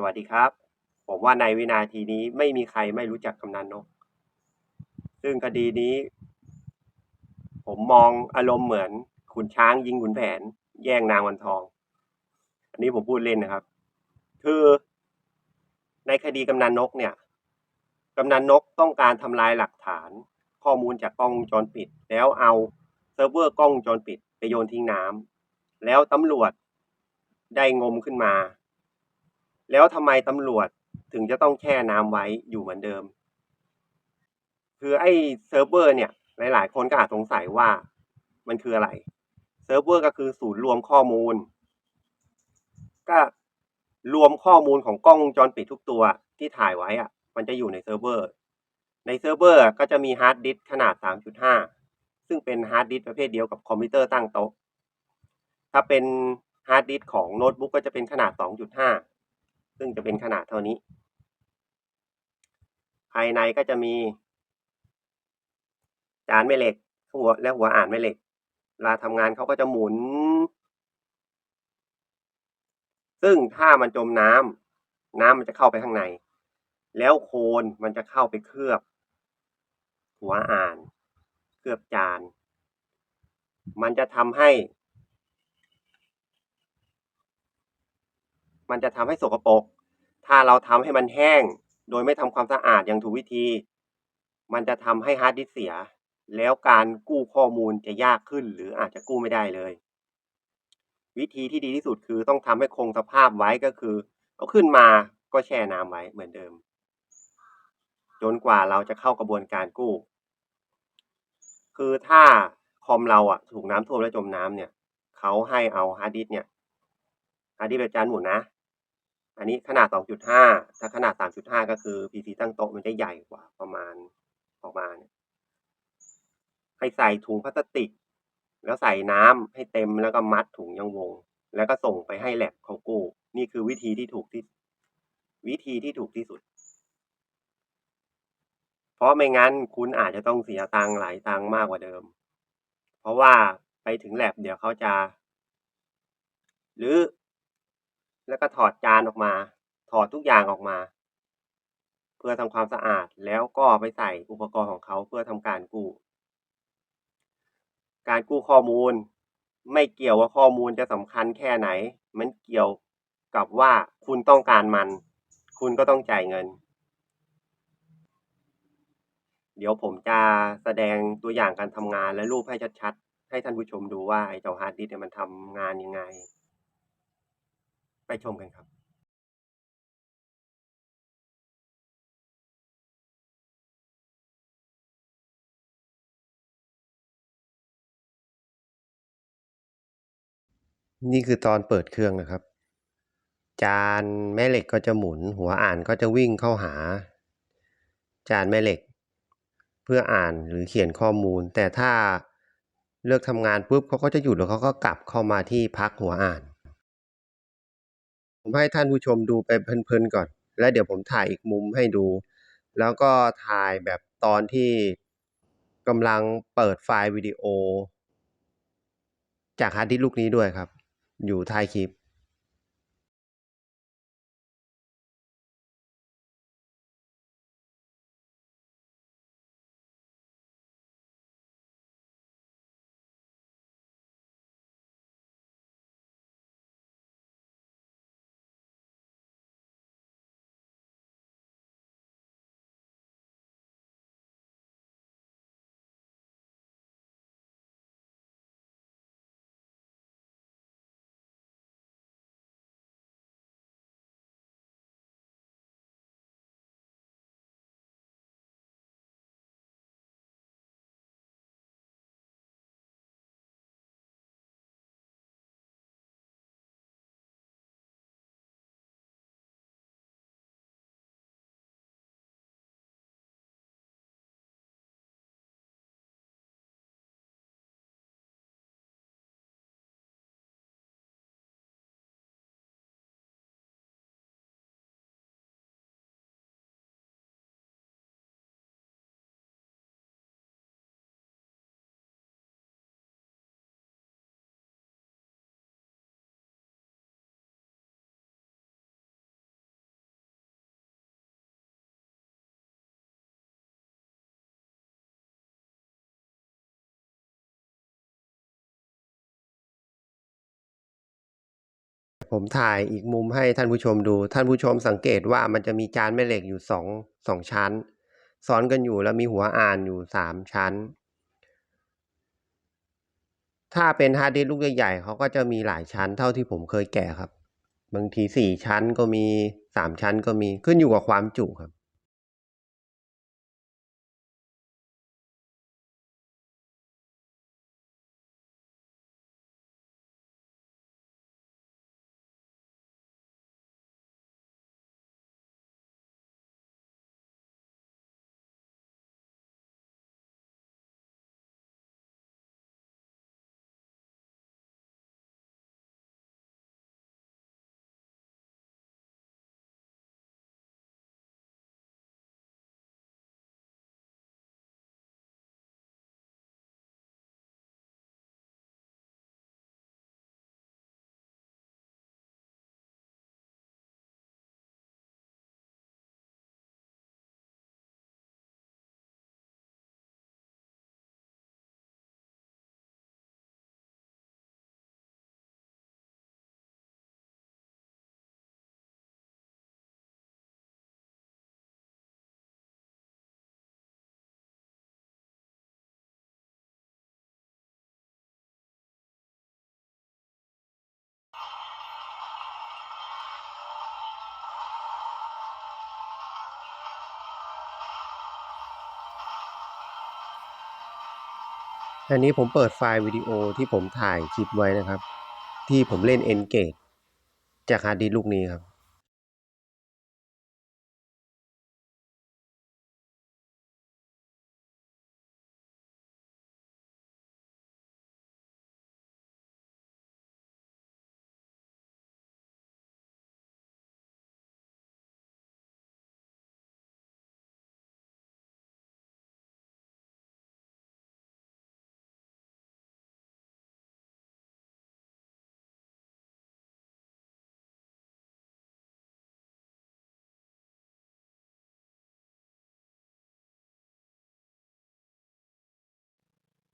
สวัสดีครับ ผมว่าในวินาทีนี้ไม่มีใครไม่รู้จักกำนันนก ซึ่งคดีนี้ ผมมองอารมณ์เหมือนขุนช้างยิงขุนแผน แย่งนางวันทอง อันนี้ผมพูดเล่นนะครับ คือในคดีกำนันนกเนี่ยกำนันนกต้องการทำลายหลักฐาน ข้อมูลจากกล้องวงจรปิด แล้วเอาเซิร์ฟเวอร์กล้องวงจรปิด ไปโยนทิ้งน้ำแล้วตำรวจได้งมขึ้นมา แล้วทำไมตำรวจถึงจะต้องแช่น้ำไว้อยู่เหมือนเดิม คือไอ้เซิร์ฟเวอร์เนี่ย หลาย ๆ คนก็อาจสงสัยว่ามันคืออะไร เซิร์ฟเวอร์ก็คือศูนย์รวมข้อมูล ก็รวมข้อมูลของกล้องวงจรปิดทุกตัวที่ถ่ายไว้อะมันจะอยู่ในเซิร์ฟเวอร์ ในเซิร์ฟเวอร์ก็จะมีฮาร์ดดิสก์ขนาด 3.5 ซึ่งเป็นฮาร์ดดิสก์ประเภทเดียวกับคอมพิวเตอร์ตั้งโต๊ะ ถ้าเป็นฮาร์ดดิสก์ของโน้ตบุ๊กก็จะเป็นขนาด 2.5 ซึ่งจะเป็นขนาดเท่านี้ ภายในก็จะมี จานแม่เหล็กหัวและหัวอ่านแม่เหล็กเวลาทำงานเขาก็จะหมุน ซึ่งถ้ามันจมน้ำน้ำมันจะเข้าไปข้างใน แล้วโคลนมันจะเข้าไปเคลือบ หัวอ่าน เคลือบจาน มันจะทำให้ มันจะทำให้สกปรก ถ้าเราทำให้มันแห้ง โดยไม่ทำความสะอาดอย่างถูกวิธี มันจะทำให้ฮาร์ดดิสเสีย แล้วการกู้ข้อมูลจะยากขึ้น หรืออาจจะกู้ไม่ได้เลย วิธีที่ดีที่สุดคือต้องทำให้คงสภาพไว้ก็คือ เอาขึ้นมาก็แช่น้ำไว้เหมือนเดิม จนกว่าเราจะเข้ากระบวนการกู้ คือถ้าคอมเราอะถูกน้ำท่วมและจมน้ำเนี่ยเขาให้เอาฮาร์ดดิสเนี่ยฮาร์ดดิสแบบจานหมุนนะ อันนี้ขนาด 2.5 ถ้าขนาด 3.5 ก็คือ PC ตั้งโต๊ะมันจะใหญ่กว่าประมาณออกมาเนี่ยให้ใส่ถุงพลาสติก แล้วใส่น้ำให้เต็มแล้วก็มัดถุงยังวง แล้วก็ส่งไปให้แลบเขากู้ นี่คือวิธีที่ถูกที่ วิธีที่ถูกที่สุด เพราะไม่งั้นคุณอาจจะต้องเสียตังค์หลายตังค์มากกว่าเดิม เพราะว่าไปถึงแลบเดี๋ยวเขาจะหรือ แล้วก็ถอดจานออกมา ถอดทุกอย่างออกมา เพื่อทำความสะอาดแล้วก็ไปใส่อุปกรณ์ของเขาเพื่อทำการกู้ การกู้ข้อมูล ไม่เกี่ยวว่าข้อมูลจะสำคัญแค่ไหน มันเกี่ยวกับว่าคุณต้องการมัน คุณก็ต้องจ่ายเงิน เดี๋ยวผมจะแสดงตัวอย่างการทำงานและรูปให้ชัดๆ ให้ท่านผู้ชมดูว่าไอ้เจ้าฮาร์ดดิสก์เนี่ยมันทำงานยังไง ไปชมกันครับนี่คือตอนเปิดเครื่องนะครับ จานแม่เหล็กก็จะหมุน หัวอ่านก็จะวิ่งเข้าหา จานแม่เหล็ก เพื่ออ่านหรือเขียนข้อมูล แต่ถ้าเลิกทำงานปุ๊บเขาก็จะหยุดแล้วเขาก็กลับเข้ามาที่พักหัวอ่าน ผมให้ท่านผู้ชมดูไปเพลินๆก่อน แล้วเดี๋ยวผมถ่ายอีกมุมให้ดู แล้วก็ถ่ายแบบตอนที่กำลังเปิดไฟล์วิดีโอ จากฮาร์ดดิสก์ลูกนี้ด้วยครับ อยู่ท้ายคลิป ผมถ่ายอีกมุมให้ท่านผู้ชมดู ท่านผู้ชมสังเกตว่ามันจะมีจานแม่เหล็กอยู่สองสองชั้น ซ้อนกันอยู่แล้วมีหัวอ่านอยู่สามชั้น ถ้าเป็นฮาร์ดดิสก์ลูกใหญ่ๆเขาก็จะมีหลายชั้นเท่าที่ผมเคยแกะครับ บางทีสี่ชั้นก็มีสามชั้นก็มีขึ้นอยู่กับความจุครับ อันนี้ผมเปิดไฟล์วิดีโอที่ผมถ่ายคลิปไว้นะครับ ที่ผมเล่น Engage จากฮาร์ดดิสก์ลูกนี้ครับ